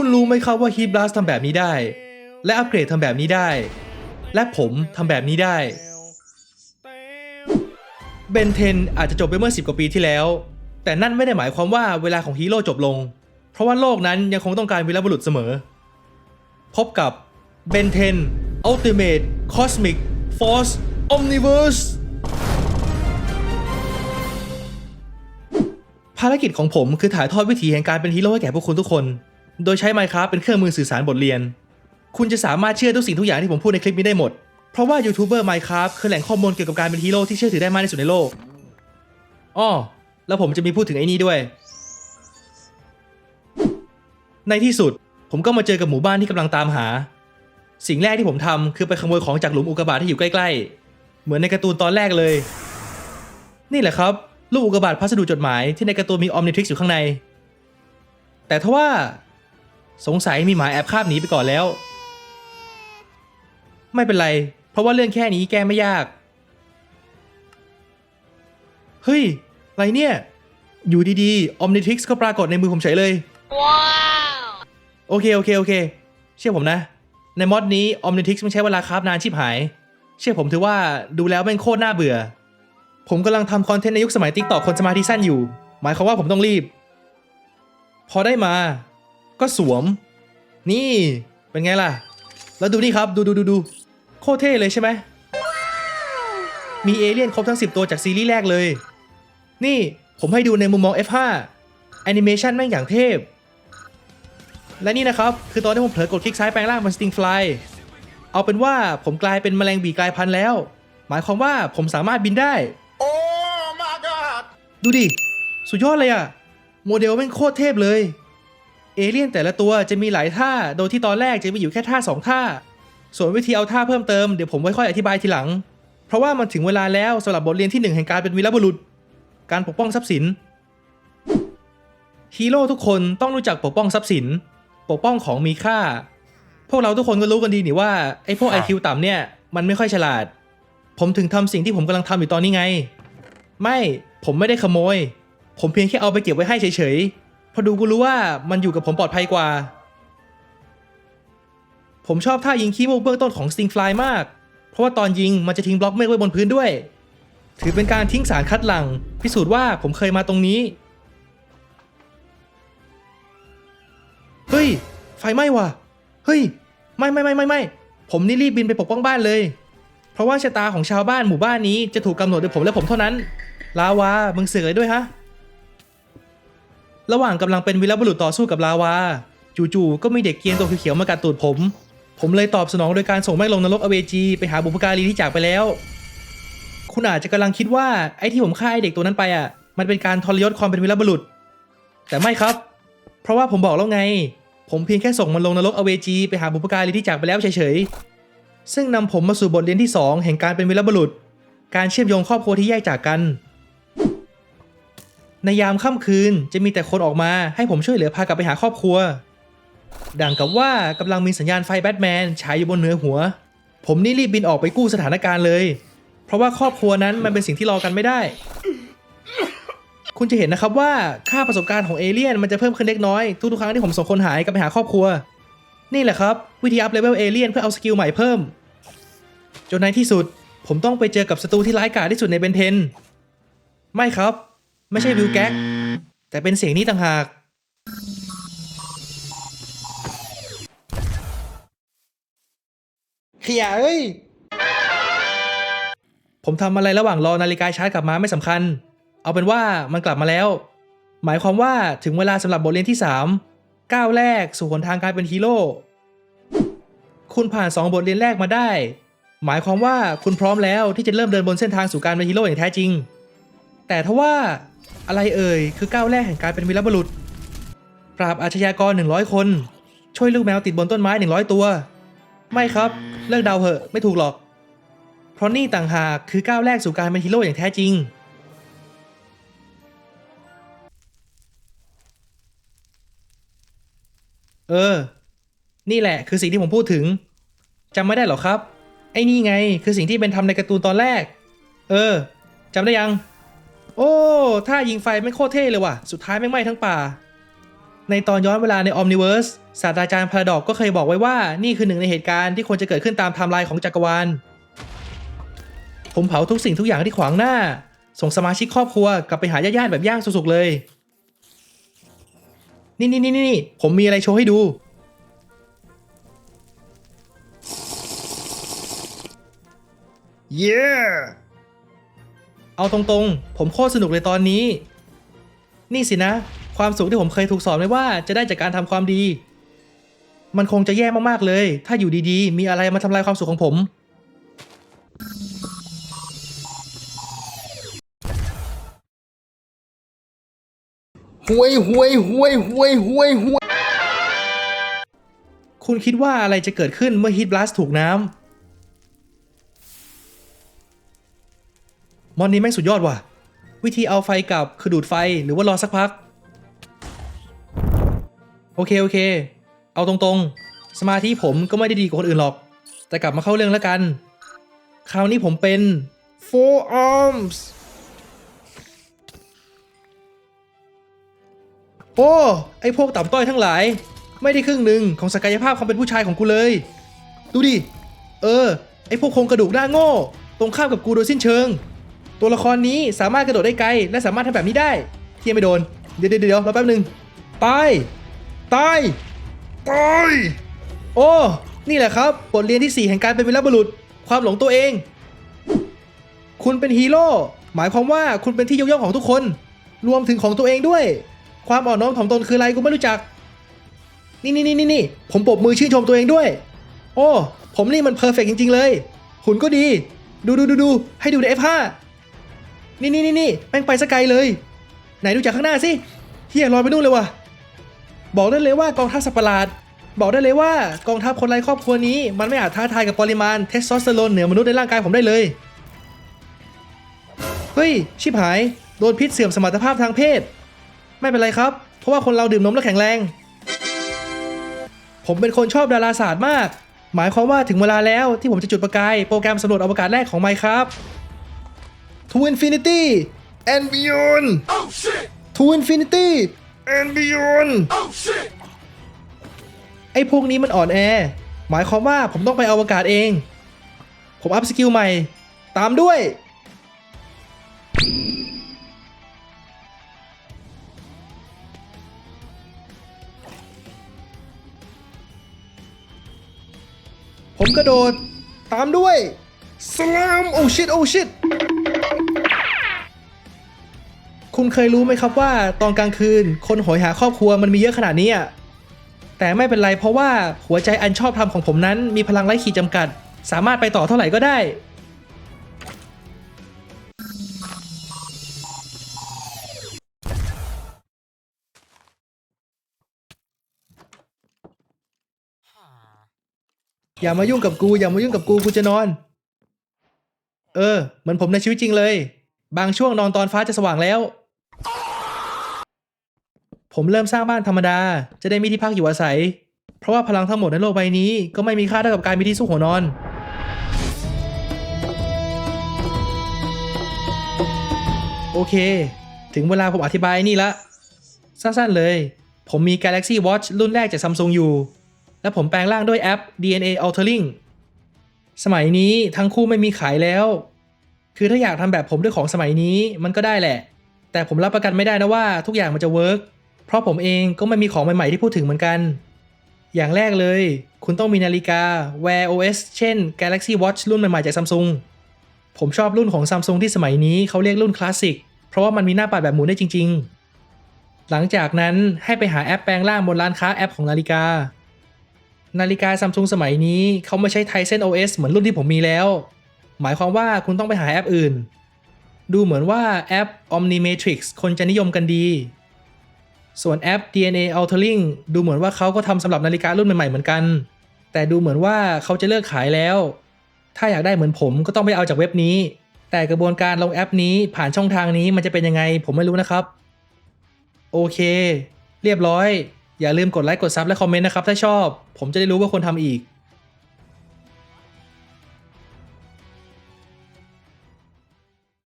คุณรู้ไหมครับว่าฮีบลัสทำแบบนี้ได้ และอัปเกรดทำแบบนี้ได้ และผมทำแบบนี้ได้เบนเทนอาจจะจบไปเมื่อ 10 กว่าปีที่แล้ว แต่นั่นไม่ได้หมายความว่าเวลาของฮีโร่จบลง เพราะว่าโลกนั้นยังคงต้องการวีรบุรุษเสมอ พบกับเบนเทน Ultimate Cosmic Force Omniverse ภารกิจของผมคือถ่ายทอดวิถีแห่งการเป็นฮีโร่ให้แก่พวกคุณทุกคน โดยใช้ Minecraft เป็นเครื่องมือสื่อสารบทเรียน คุณจะสามารถเชื่อทุกสิ่งทุกอย่างที่ผมพูดในคลิปนี้ได้หมด เพราะว่ายูทูบเบอร์ Minecraft คือแหล่งข้อมูลเกี่ยวกับการเป็นฮีโร่ที่เชื่อถือได้มากที่สุดในโลกอ้อแล้วผมจะมีพูดถึงไอ้นี่ด้วย ในที่สุดผมก็มาเจอกับหมู่บ้านที่กำลังตามหา สิ่งแรกที่ผมทำคือไปขโมยของจากหลุมอุกกาบาตที่อยู่ใกล้ๆ เหมือนในการ์ตูนตอนแรกเลย นี่แหละครับ ลูกอุกกาบาตพัสดุจดหมายที่ในการ์ตูนมีออมนิทริกอยู่ข้างใน แต่ทว่า สงสัยมีหมาแอบคาบหนีไปก่อนแล้ว ไม่เป็นไร เพราะว่าเรื่องแค่นี้แก้ไม่ยาก เฮ้ย อะไรเนี่ย อยู่ดีๆ Omnitrix ก็ปรากฏในมือผมเฉยเลยโอเค โอเค โอเค เชื่อผมนะ ในมอดนี้ Omnitrix ไม่ใช้เวลาคราฟนานชิบหาย เชื่อผมถือว่าดูแล้วแม่งโคตรน่าเบื่อ ผมกำลังทำคอนเทนต์ในยุคสมัยติ๊กตอกคนสมาธิสั้นอยู่ หมายความว่าผมต้องรีบ พอได้มา ก็สวม นี่เป็นไงล่ะ แล้วดูนี่ครับ ดูดูดูดูโคตรเท่เลยใช่ไหม มีเอเลี่ยนครบทั้ง 10 ตัวจากซีรีส์แรกเลย นี่ผมให้ดูในมุมมอง F5 แอนิเมชันแม่งอย่างเทพ และนี่นะครับ คือตอนที่ผมเผลอกดคลิกซ้ายแปลงร่างเป็นสติงฟลายเอาเป็นว่าผมกลายเป็นแมลงบีกลายพันธุ์แล้ว หมายความว่าผมสามารถบินได้ Oh my god! ดูดิ สุดยอดเลยอะโมเดลแม่งโคตรเทพเลย เอเลี่ยนแต่ละตัวจะมีหลายท่า โดยที่ตอนแรกจะมีอยู่แค่ท่าสองท่า ส่วนวิธีเอาท่าเพิ่มเติมเดี๋ยวผมไว้ค่อยอธิบายทีหลัง เพราะว่ามันถึงเวลาแล้วสำหรับบทเรียนที่หนึ่งแห่งการเป็นวีรบุรุษ การปกป้องทรัพย์สิน ฮีโร่ทุกคนต้องรู้จักปกป้องทรัพย์สิน ปกป้องของมีค่า พวกเราทุกคนก็รู้กันดีนี่ว่าไอ้พวก IQ ต่ำเนี่ยมันไม่ค่อยฉลาด ผมถึงทำสิ่งที่ผมกำลังทำอยู่ตอนนี้ไง ไม่ผมไม่ได้ขโมย ผมเพียงแค่เอาไปเก็บไว้ให้เฉยๆ พอดูก็รู้ว่ามันอยู่กับผมปลอดภัยกว่า ผมชอบท่ายิงขี้มูกเบื้องต้นของ Stingfly มาก เพราะว่าตอนยิงมันจะทิ้งบล็อกเมฆไว้บนพื้นด้วย ถือเป็นการทิ้งสารคัดหลั่งพิสูจน์ว่าผมเคยมาตรงนี้ เฮ้ย ไฟไหม้ว่ะ เฮ้ย ไม่ไม่ไม่ไม่ไม่ผมนี่รีบบินไปปกป้องบ้านเลย เพราะว่าชะตาของชาวบ้านหมู่บ้านนี้จะถูกกำหนดโดยผมและผมเท่านั้น ลาวา มึงเสือกเลยด้วยฮะ ระหว่างกำลังเป็นวีรบุรุษต่อสู้กับลาวา จู่ๆก็มีเด็กเกียนตัวเขียวๆมากัดตูดผม ผมเลยตอบสนองโดยการส่งแม่ลงนรกอเวจีไปหาบุพการีที่จากไปแล้ว คุณอาจจะกำลังคิดว่าไอ้ที่ผมฆ่าไอ้เด็กตัวนั้นไปอะ มันเป็นการทรยศความเป็นวีรบุรุษ แต่ไม่ครับ เพราะว่าผมบอกแล้วไง ผมเพียงแค่ส่งมันลงนรกอเวจีไปหาบุพการีที่จากไปแล้วเฉยๆซึ่งนำผมมาสู่บทเรียนที่ 2 แห่งการเป็นวีรบุรุษ การเชื่อมโยงครอบครัวที่แยกจากกัน ในยามค่ำคืนจะมีแต่คนออกมาให้ผมช่วยเหลือพากลับไปหาครอบครัว ดังกับว่ากำลังมีสัญญาณไฟแบทแมนฉายอยู่บนเหนือหัว ผมนี่รีบบินออกไปกู้สถานการณ์เลย เพราะว่าครอบครัวนั้นมันเป็นสิ่งที่รอกันไม่ได้ คุณจะเห็นนะครับว่าค่าประสบการณ์ของเอเลี่ยนมันจะเพิ่มขึ้นเล็กน้อยทุกๆครั้งที่ผมส่งคนหายกลับไปหาครอบครัว นี่แหละครับ วิธีอัพเลเวลเอเลี่ยนเพื่อเอาสกิลใหม่เพิ่ม จนในที่สุด ผมต้องไปเจอกับศัตรูที่ร้ายกาจที่สุดในเบนเทน ไม่ครับ ไม่ใช่วิวแก๊ก แต่เป็นเสียงนี้ต่างหาก ขยะเอ้ย ผมทำอะไรระหว่างรอนาฬิกาชาร์จกลับมาไม่สำคัญ เอาเป็นว่ามันกลับมาแล้ว หมายความว่าถึงเวลาสำหรับบทเรียนที่3ก้าวแรกสู่หนทางการเป็นฮีโร่คุณผ่าน 2 บทเรียนแรกมาได้ หมายความว่าคุณพร้อมแล้วที่จะเริ่มเดินบนเส้นทางสู่การเป็นฮีโร่อย่างแท้จริง แต่ทว่าอะไรเอ่ยคือก้าวแรกแห่งการเป็นวีรบุรุษ ปราบอาชญากร 100 คน ช่วยลูกแมวติดบนต้นไม้ 100 ตัว ไม่ครับ เลิกเดาเหอะไม่ถูกหรอก เพราะนี่ต่างหากคือก้าวแรกสู่การเป็นฮีโร่อย่างแท้จริงเออ นี่แหละคือสิ่งที่ผมพูดถึงจำไม่ได้หรอครับ ไอ้นี่ไง คือสิ่งที่เป็นทำในการ์ตูนตอนแรก เออจำได้ยัง โอ้ท่ายิงไฟไม่โคตรเท่เลยว่ะ สุดท้ายไม่ไหม้ทั้งป่า ในตอนย้อนเวลาใน Omniverse ศาสตราจารย์พาราดอกก็เคยบอกไว้ว่านี่คือหนึ่งในเหตุการณ์ที่ควรจะเกิดขึ้นตามไทม์ไลน์ของจักรวาล ผมเผาทุกสิ่งทุกอย่างที่ขวางหน้า ส่งสมาชิกครอบครัวกลับไปหาญาติๆแบบย่างสุกๆเลย นี่นี่นี่นี่ผมมีอะไรโชว์ให้ดูเย้ เอาตรงๆ ผมโคตรสนุกเลยตอนนี้ นี่สินะ ความสุขที่ผมเคยถูกสอนไว้ว่าจะได้จากการทำความดี มันคงจะแย่มากๆเลย ถ้าอยู่ดีๆ มีอะไรมาทำลายความสุขของผม หวยหวยหวยหวยหวยหวย คุณคิดว่าอะไรจะเกิดขึ้นเมื่อฮีทบลัสถูกน้ำ มอนนี้แม่งสุดยอดว่ะ วิธีเอาไฟกลับคือดูดไฟหรือว่ารอสักพัก โอเค โอเค เอาตรงๆ สมาธิผมก็ไม่ได้ดีกว่าคนอื่นหรอก แต่กลับมาเข้าเรื่องแล้วกัน คราวนี้ผมเป็น four arms โอ้ ไอพวกต่ำต้อยทั้งหลาย ไม่ได้ครึ่งหนึ่งของศักยภาพความเป็นผู้ชายของกูเลย ดูดิ เออ ไอพวกโครงกระดูกหน้าโง่ ตรงข้ามกับกูโดยสิ้นเชิง ตัวละครนี้สามารถกระโดดได้ไกล และสามารถทำแบบนี้ได้เทียไม่โดน เดี๋ยวเดี๋ยวเดี๋ยวรอแป๊บหนึ่งตายตายตายโอ้ นี่แหละครับ บทเรียนที่ 4 แห่งการเป็นวีรบุรุษ ความหลงตัวเอง คุณเป็นฮีโร่ หมายความว่าคุณเป็นที่ยกย่องของทุกคน รวมถึงของตัวเองด้วย ความอ่อนน้อมถ่อมตนคืออะไรกูไม่รู้จัก นี่นี่นี่นี่นี่ ผมปรบมือชื่นชมตัวเองด้วย โอ้ ผมนี่มันเพอร์เฟกจริง ๆ เลย หุ่นก็ดี ดูดูดูดูให้ดูใน F5 นี่นี่นี่นี่แม่งไปสกไกลเลย ไหนดูจากข้างหน้าสิเฮียลอยไปนู่นเลยว่ะบอกได้เลยว่ากองทัพสัตว์ปหลาด บอกได้เลยว่ากองทัพคนไร้ครอบครัวนี้ มันไม่อาจท้าทายกับปริมาณเทสโทสเตอโรนเหนือมนุษย์ในร่างกายผมได้เลย เฮ้ย ชิบหาย โดนพิษเสื่อมสมรรถภาพทางเพศ ไม่เป็นไรครับ เพราะว่าคนเราดื่มนมแล้วแข็งแรง ผมเป็นคนชอบดาราศาสตร์มาก หมายความว่าถึงเวลาแล้วที่ผมจะจุดประกายโปรแกรมสำรวจอวกาศแรกของไมครับ To Infinity and beyond To Infinity and beyond ไอ้พวกนี้มันอ่อนแอ หมายความว่าผมต้องไปอวกาศเอง ผมอัพสกิลใหม่ ตามด้วย ผมกระโดด ตามด้วยสลามโอ้ชิตโอ้ชิต คุณเคยรู้ไหมครับว่าตอนกลางคืน คนโหยหาครอบครัวมันมีเยอะขนาดนี้อะแต่ไม่เป็นไรเพราะว่าหัวใจอันชอบธรรมของผมนั้นมีพลังไร้ขีดจำกัด สามารถไปต่อเท่าไหร่ก็ได้ อย่ามายุ่งกับกู อย่ามายุ่งกับกูกูจะนอน เออ เหมือนผมในชีวิตจริงเลย บางช่วงนอนตอนฟ้าจะสว่างแล้ว ผมเริ่มสร้างบ้านธรรมดา จะได้มีที่พักอยู่อาศัย เพราะว่าพลังทั้งหมดในโลกใบนี้ก็ไม่มีค่าเท่ากับการมีที่สู้หัวนอน โอเค ถึงเวลาผมอธิบายนี่ละ สั้นๆเลย ผมมี Galaxy Watch รุ่นแรกจาก Samsung อยู่ และผมแปลงร่างด้วยแอป DNA Altering สมัยนี้ทั้งคู่ไม่มีขายแล้ว คือถ้าอยากทำแบบผมด้วยของสมัยนี้มันก็ได้แหละ แต่ผมรับประกันไม่ได้นะว่าทุกอย่างมันจะเวิร์ก เพราะผมเองก็ไม่มีของใหม่ๆที่พูดถึงเหมือนกัน อย่างแรกเลย คุณต้องมีนาฬิกา Wear OS เช่น Galaxy Watch รุ่นใหม่ๆจาก Samsung ผมชอบรุ่นของ Samsung ที่สมัยนี้เขาเรียกรุ่นคลาสสิกเพราะว่ามันมีหน้าปัดแบบหมุนได้จริง ๆ หลังจากนั้นให้ไปหาแอปแปลงร่างบนร้านค้าแอปของนาฬิกา นาฬิกา Samsung สมัยนี้เขาไม่ใช้ Tizen OS เหมือนรุ่นที่ผมมีแล้ว หมายความว่าคุณต้องไปหาแอปอื่น ดูเหมือนว่าแอป Omnimatrix คนจะนิยมกันดี ส่วนแอป DNA Altering ดูเหมือนว่าเขาก็ทำสำหรับนาฬิการุ่นใหม่ๆเหมือนกัน แต่ดูเหมือนว่าเขาจะเลิกขายแล้ว ถ้าอยากได้เหมือนผมก็ต้องไปเอาจากเว็บนี้ แต่กระบวนการลงแอปนี้ผ่านช่องทางนี้มันจะเป็นยังไงผมไม่รู้นะครับ โอเค เรียบร้อย อย่าลืมกดไลค์กดซับและคอมเมนต์นะครับ ถ้าชอบ ผมจะได้รู้ว่าคนทำอีก